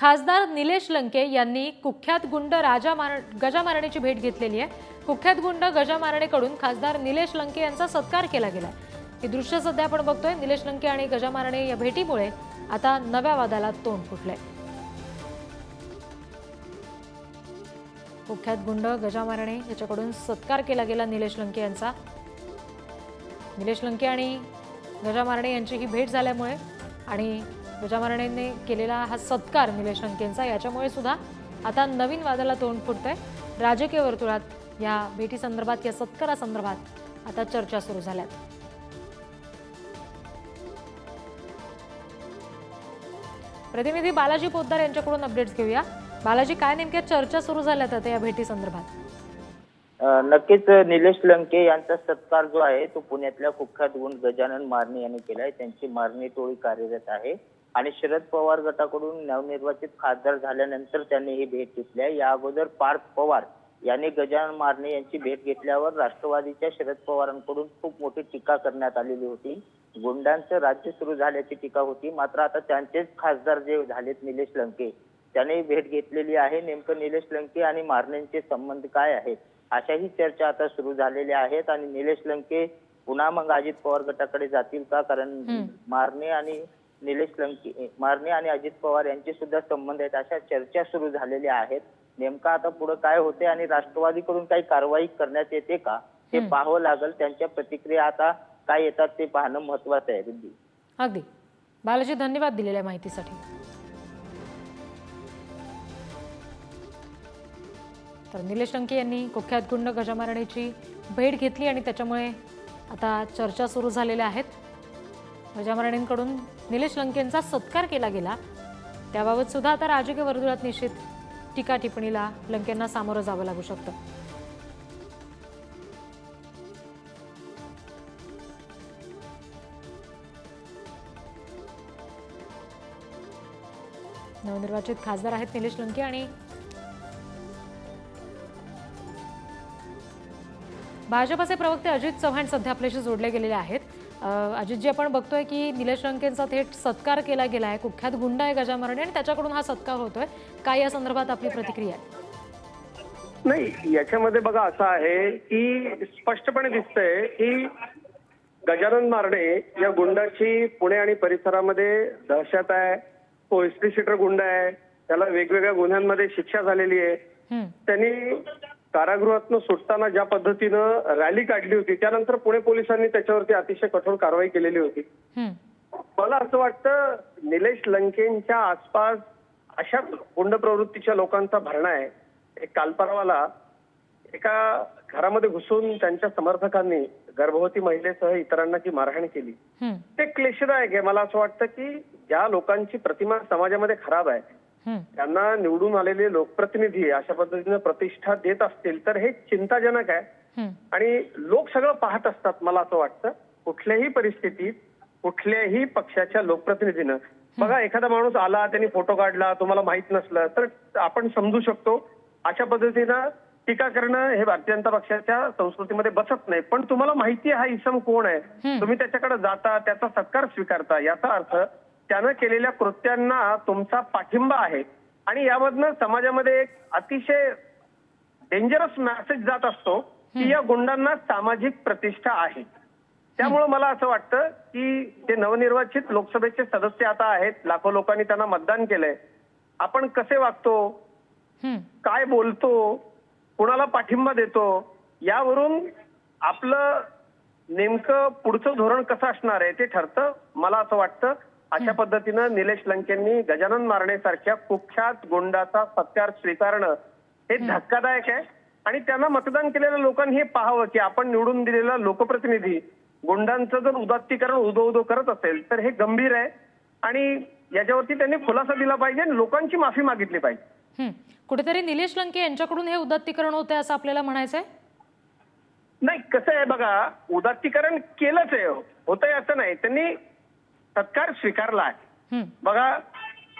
खासदार निलेश लंके यांनी कुख्यात गुंड राजा मार गजामारणीची भेट घेतलेली आहे. कुख्यात गुंड गजामारणेकडून खासदार निलेश लंके यांचा सत्कार केला गेला हे दृश्य सध्या आपण बघतोय. निलेश लंके आणि गजामारणे या भेटीमुळे आता नव्या वादाला तोंड फुटलंय. कुख्यात गुंड गजामारणे याच्याकडून सत्कार केला गेला निलेश लंके यांचा. निलेश लंके आणि गजामारणे यांची ही भेट झाल्यामुळे आणि गजा मारणेने केलेला हा सत्कार निलेश लंकेंचा. याच्यामुळे सुद्धा आता नवीन वादाला तोंड फुटतंय. राजकीय वर्तुळात या भेटीसंदर्भात या सत्कारासंदर्भात आता चर्चा सुरू झाल्यात. प्रतिनिधी बालाजी पोद्दार यांच्याकडून अपडेट्स घेऊया. बालाजी काय नेमक्या चर्चा सुरू झाल्यात आता या भेटी संदर्भात नक्कीच निलेश लंके यांचा सत्कार जो आहे तो पुण्यातल्या कुख्यात गुण गजानन मारणे यांनी केलाय. त्यांची मारणी टोळी कार्यरत आहे. आणि शरद पवार गटाकडून नवनिर्वाचित खासदार झाल्यानंतर त्यांनी ही भेट घेतली आहे. या अगोदर पार्थ पवार यांनी गजानन मारणे यांची भेट घेतल्यावर राष्ट्रवादीच्या शरद पवारांकडून खूप मोठी टीका करण्यात आलेली होती. गुंडांचं राज्य सुरू झाल्याची टीका होती. मात्र आता त्यांचेच खासदार जे झालेत निलेश लंके त्याने भेट घेतलेली आहे. नेमकं निलेश लंके आणि मारण्यांचे संबंध काय आहेत अशाही चर्चा आता सुरू झालेल्या आहेत. आणि निलेश लंके पुन्हा मग अजित पवार गटाकडे जातील का? कारण. मारणे आणि निलेश लंके मारणे आणि अजित पवार यांचे सुद्धा संबंध आहेत. अशा चर्चा सुरू झालेल्या आहेत. नेमका आता पुढे काय होते आणि राष्ट्रवादीकडून काही कारवाई करण्यात येते का? हे हम्म. पाहावं लागेल. त्यांच्या प्रतिक्रिया आता काय येतात ते पाहणं महत्वाचं आहे रिद्धी. अगदी. बालाजी धन्यवाद दिलेल्या माहितीसाठी. तर निलेश लंके यांनी कुख्यात गुंड गजामारणेची भेट घेतली आणि त्याच्यामुळे आता चर्चा सुरू झालेल्या आहेत. गजामारणेंकडून निलेश लंकेंचा सत्कार केला गेला. त्याबाबत सुद्धा आता राजकीय वर्तुळात निश्चित टीका टिप्पणीला लंकेंना सामोरं जावं लागू शकतं. नवनिर्वाचित खासदार आहेत निलेश लंके आणि भाजपचे प्रवक्ते अजित चव्हाण सध्या आपल्याशी जोडले गेलेले आहेत. अजितजी आपण बघतोय की निलेश लंकेंचा थेट सत्कार केला गेला आहे कुख्यात गुंड आहे गजामरणे आणि त्याच्याकडून हा सत्कार होतोय. काय या संदर्भात आपली प्रतिक्रिया आहे? नाही याच्यामध्ये बघा असं आहे की स्पष्टपणे दिसतंय की गजानन मारणे या गुंडाची पुणे आणि परिसरामध्ये दहशत आहे. तो हिस्ट्री शीटर गुंड आहे. त्याला वेगवेगळ्या गुन्ह्यांमध्ये शिक्षा झालेली आहे. त्यांनी कारागृहातनं सुटताना ज्या पद्धतीनं रॅली काढली होती त्यानंतर पुणे पोलिसांनी त्याच्यावरती अतिशय कठोर कारवाई केलेली होती. मला असं वाटतं निलेश लंकेंच्या आसपास अशाच गुंड प्रवृत्तीच्या लोकांचा भरणा आहे. एक काल परवाला एका घरामध्ये घुसून त्यांच्या समर्थकांनी गर्भवती महिलेसह इतरांना जी मारहाण केली. ते क्लेशदायक आहे. मला असं वाटतं की ज्या लोकांची प्रतिमा समाजामध्ये खराब आहे त्यांना निवडून आलेले लोकप्रतिनिधी अशा पद्धतीनं प्रतिष्ठा देत असतील तर हे चिंताजनक आहे. आणि लोक सगळं पाहत असतात मला असं वाटतं. कुठल्याही परिस्थितीत कुठल्याही पक्षाच्या लोकप्रतिनिधीनं बघा एखादा माणूस आला त्यांनी फोटो काढला तुम्हाला माहीत नसलं तर आपण समजू शकतो अशा पद्धतीनं टीका करणं हे भारतीय जनता पक्षाच्या संस्कृतीमध्ये बसत नाही. पण तुम्हाला माहिती आहे हा इसम कोण आहे. तुम्ही त्याच्याकडे जाता त्याचा सत्कार स्वीकारता याचा अर्थ त्यानं केलेल्या कृत्यांना तुमचा पाठिंबा आहे. आणि यामधनं समाजामध्ये एक अतिशय डेंजरस मेसेज जात असतो की या गुंडांना सामाजिक प्रतिष्ठा आहे. त्यामुळे मला असं वाटतं की ते नवनिर्वाचित लोकसभेचे सदस्य आता आहेत लाखो लोकांनी त्यांना मतदान केलंय आपण कसे वागतो. काय बोलतो? कुणाला पाठिंबा देतो? यावरून आपलं नेमकं पुढचं धोरण कसं असणार आहे ते ठरतं. मला असं वाटतं अशा पद्धतीनं निलेश लंकेंनी गजानन मारण्यासारख्या कुख्यात गुंडाचा सत्कार स्वीकारणं हे धक्कादायक आहे. आणि त्यांना मतदान केलेल्या लोकांनी हे पाहावं की आपण निवडून दिलेला लोकप्रतिनिधी गुंडांचं जर उदात्तीकरण उदो उदो करत असेल तर हे गंभीर आहे. आणि याच्यावरती त्यांनी खुलासा दिला पाहिजे आणि लोकांची माफी मागितली पाहिजे. कुठेतरी निलेश लंके यांच्याकडून हे उदात्तीकरण होते असं आपल्याला म्हणायचंय? नाही कसं आहे बघा उदात्तीकरण केलंच आहे. होतंय असं नाही. त्यांनी सत्कार स्वीकारला आहे. बघा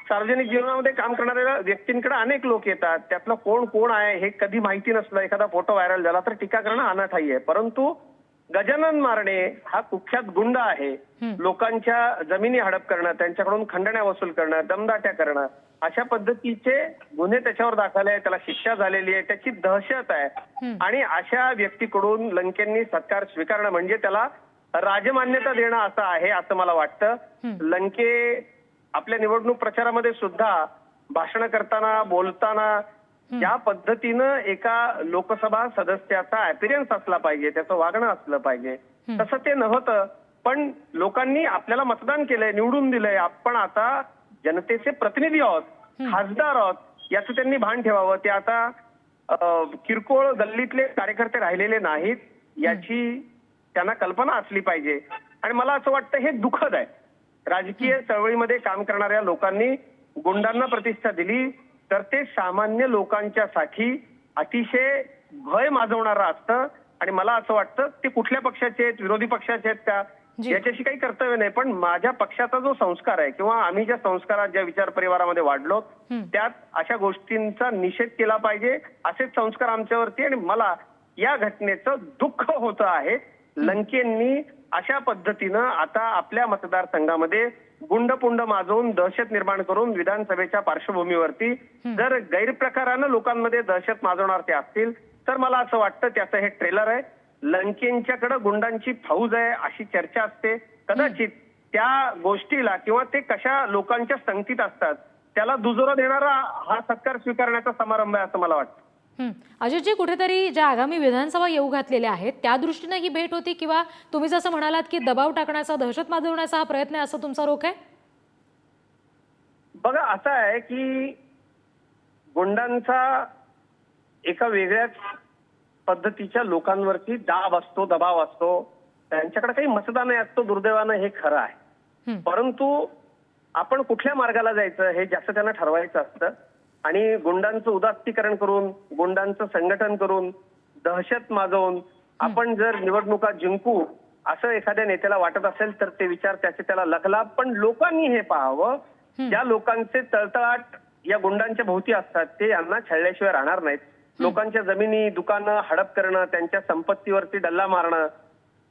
सार्वजनिक जीवनामध्ये काम करणाऱ्या व्यक्तींकडे अनेक लोक येतात. त्यातलं कोण कोण आहे हे कधी माहिती नसलं. एखादा फोटो व्हायरल झाला तर टीका करणं अनाठाई आहे. परंतु गजानन मारणे हा कुख्यात गुंड आहे. लोकांच्या जमिनी हडप करणं त्यांच्याकडून खंडण्या वसूल करणं दमदाट्या करणं अशा पद्धतीचे गुन्हे त्याच्यावर दाखल आहे त्याला शिक्षा झालेली आहे. त्याची दहशत आहे. आणि अशा व्यक्तीकडून लंकेंनी सत्कार स्वीकारणं म्हणजे त्याला राजमान्यता देणं असं आहे असं मला वाटतं. लंके आपल्या निवडणूक प्रचारामध्ये सुद्धा भाषण करताना बोलताना ज्या पद्धतीनं एका लोकसभा सदस्याचा अपिरियन्स असला पाहिजे त्याचं वागणं असलं पाहिजे. तसं ते नव्हतं पण लोकांनी आपल्याला मतदान केलंय निवडून दिलंय. आपण आता जनतेचे प्रतिनिधी आहोत. खासदार आहोत याचं त्यांनी भान ठेवावं. ते आता किरकोळ गल्लीतले कार्यकर्ते राहिलेले नाहीत. याची त्यांना कल्पना असली पाहिजे. आणि मला असं वाटतं हे दुःखद आहे. राजकीय चळवळीमध्ये काम करणाऱ्या लोकांनी गुंडांना प्रतिष्ठा दिली तर ते सामान्य लोकांच्यासाठी अतिशय भय माजवणारं असतं. आणि मला असं वाटतं ते कुठल्या पक्षाचे आहेत विरोधी पक्षाचे आहेत का. याच्याशी काही कर्तव्य नाही. पण माझ्या पक्षाचा जो संस्कार आहे किंवा आम्ही ज्या संस्कारात ज्या विचार परिवारामध्ये वाढलो. त्यात अशा गोष्टींचा निषेध केला पाहिजे. असेच संस्कार आमच्यावरती आणि मला या घटनेचं दुःख होतं आहे. लंकेंनी अशा पद्धतीनं आता आपल्या मतदारसंघामध्ये गुंडपुंड माजवून दहशत निर्माण करून विधानसभेच्या पार्श्वभूमीवरती जर गैरप्रकारानं लोकांमध्ये दहशत माजवणार ते असतील तर मला असं वाटतं त्याचं हे ट्रेलर आहे. लंकेंच्याकडे गुंडांची फौज आहे अशी चर्चा असते. कदाचित त्या गोष्टीला किंवा ते कशा लोकांच्या संगतीत असतात त्याला दुजोरा देणारा हा सत्कार स्वीकारण्याचा समारंभ आहे असं मला वाटतं. अजितजी कुठेतरी ज्या आगामी विधानसभा येऊ घातलेल्या आहेत त्या दृष्टीनं ही भेट होती किंवा तुम्ही जसं म्हणालात की दबाव टाकण्याचा दहशत माजवण्याचा हा प्रयत्न आहे असं तुमचा रोख आहे? बघा असं आहे की गुंडांचा एका वेगळ्याच पद्धतीच्या लोकांवरती दाब असतो दबाव असतो. त्यांच्याकडे काही मतदान असतो दुर्दैवानं हे खरं आहे. परंतु आपण कुठल्या मार्गाला जायचं हे जास्त त्यांना ठरवायचं असतं. आणि गुंडांचं उदात्तीकरण करून गुंडांचं संघटन करून दहशत माजवून आपण जर निवडणुका जिंकू असं एखाद्या नेत्याला वाटत असेल तर ते विचार त्याचे त्याला लखला पण लोकांनी हे पाहावं. ज्या लोकांचे तळतळाट या गुंडांच्या भोवती असतात ते यांना छळल्याशिवाय राहणार नाहीत. लोकांच्या जमिनी दुकानं हडप करणं त्यांच्या संपत्तीवरती डल्ला मारणं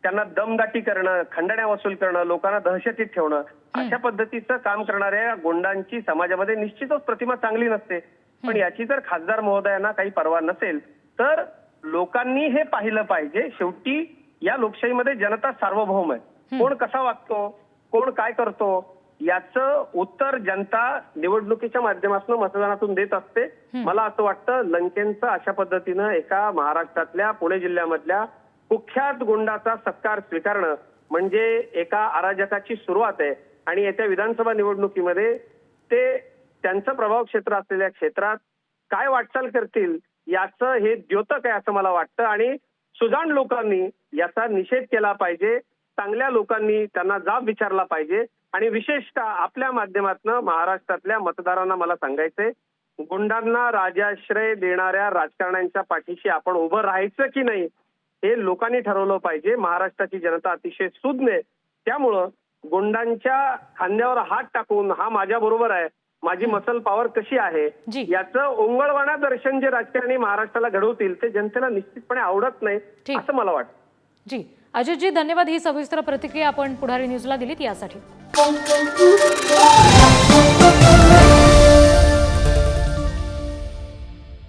त्यांना दमदाटी करणं खंडण्या वसूल करणं लोकांना दहशतीत ठेवणं अशा पद्धतीचं काम करणाऱ्या गुंडांची समाजामध्ये निश्चितच प्रतिमा चांगली नसते. पण याची जर खासदार महोदयांना काही पर्वा नसेल तर लोकांनी हे पाहिलं पाहिजे. शेवटी या लोकशाहीमध्ये जनता सार्वभौम आहे. कोण कसा वागतो कोण काय करतो याचं उत्तर जनता निवडणुकीच्या माध्यमातून मतदानातून देत असते. मला असं वाटतं लंकेंचं अशा पद्धतीनं एका महाराष्ट्रातल्या पुणे जिल्ह्यामधल्या कुख्यात गुंडाचा सत्कार स्वीकारणं म्हणजे एका अराजकाची सुरुवात आहे. आणि येत्या विधानसभा निवडणुकीमध्ये ते त्यांचं प्रभाव क्षेत्र असलेल्या क्षेत्रात काय वाटचाल करतील याचं हे द्योतक आहे असं मला वाटतं. आणि सुजाण लोकांनी याचा निषेध केला पाहिजे. चांगल्या लोकांनी त्यांना जाब विचारला पाहिजे. आणि विशेषतः आपल्या माध्यमातून महाराष्ट्रातल्या मतदारांना मला सांगायचंय गुंडांना राजाश्रय देणाऱ्या राजकारण्यांच्या पाठीशी आपण उभं राहायचं की नाही हे लोकांनी ठरवलं पाहिजे. महाराष्ट्राची जनता अतिशय सुज्ञ आहे. त्यामुळं गुंडांच्या खांद्यावर हात टाकून हा माझ्या बरोबर आहे. माझी मसल पॉवर कशी आहे. याचं ओंगळवाणा दर्शन जे राजकारणी महाराष्ट्राला घडवतील ते जनतेला निश्चितपणे आवडत नाही. असं मला वाटतं. जी. अजितजी धन्यवाद. ही सविस्तर प्रतिक्रिया आपण पुढारी न्यूजला दिलीत यासाठी.